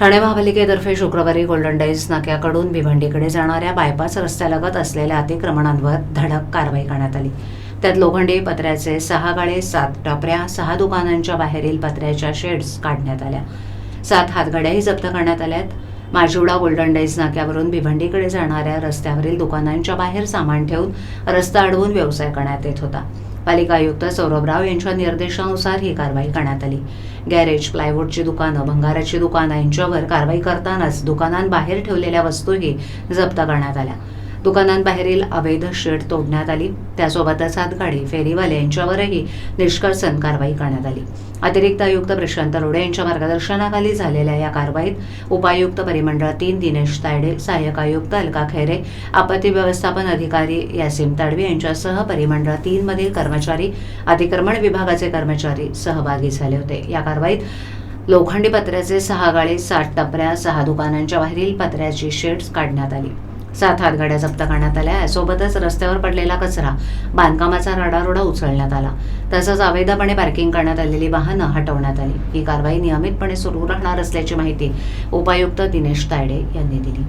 ठाणे महापालिकेतर्फे शुक्रवारी golden dies नाक्याकडून भिवंडीकडे जाणाऱ्या बायपास रस्त्यालगत असलेल्या अतिक्रमणांवर धडक कारवाई करण्यात आली. त्यात लोखंडी पत्र्याचे सहा गाळे सात टपऱ्या सहा दुकानांच्या बाहेरील पत्र्याच्या शेड्स काढण्यात आल्या. सात हातगाड्याही जप्त करण्यात आल्यात. माजिवडा गोल्डन डाईज नाक्यावरून भिवंडीकडे जाणाऱ्या रस्त्यावरील दुकानांच्या बाहेर सामान ठेवून रस्ता अडवून व्यवसाय करण्यात येत होता. पालिका आयुक्त सौरभ राव यांच्या निर्देशानुसार ही कारवाई करण्यात आली. गॅरेज प्लायवूडची दुकानं भंगाराची दुकानं यांच्यावर कारवाई करतानाच दुकानांबाहेर ठेवलेल्या वस्तूही जप्त करण्यात आल्या. दुकानांबाहेरील अवैध शेड तोडण्यात आली. त्यासोबतच हातगाडी फेरीवाले यांच्यावरही निष्कर्षण कारवाई करण्यात आली. अतिरिक्त आयुक्त प्रशांत रोडे यांच्या मार्गदर्शनाखाली झालेल्या या कारवाईत उपायुक्त परिमंडळ तीन दिनेश तायडे सहाय्यक आयुक्त अलका खैरे आपत्ती व्यवस्थापन अधिकारी यासिम ताडवी यांच्यासह परिमंडळ तीन मधील कर्मचारी अतिक्रमण विभागाचे कर्मचारी सहभागी झाले होते. या कारवाईत लोखंडी पत्र्याचे सहा गाळे सात टपऱ्या सहा दुकानांच्या बाहेरील पत्र्याची शेड्स काढण्यात आली. सात हातगाड्या जप्त करण्यात आल्या. यासोबतच रस्त्यावर पडलेला कचरा बांधकामाचा रडारोडा उचलण्यात आला. तसंच अवैधपणे पार्किंग करण्यात आलेली वाहनं हटवण्यात आली. ही कारवाई नियमितपणे सुरू राहणार असल्याची माहिती उपायुक्त दिनेश तायडे यांनी दिली.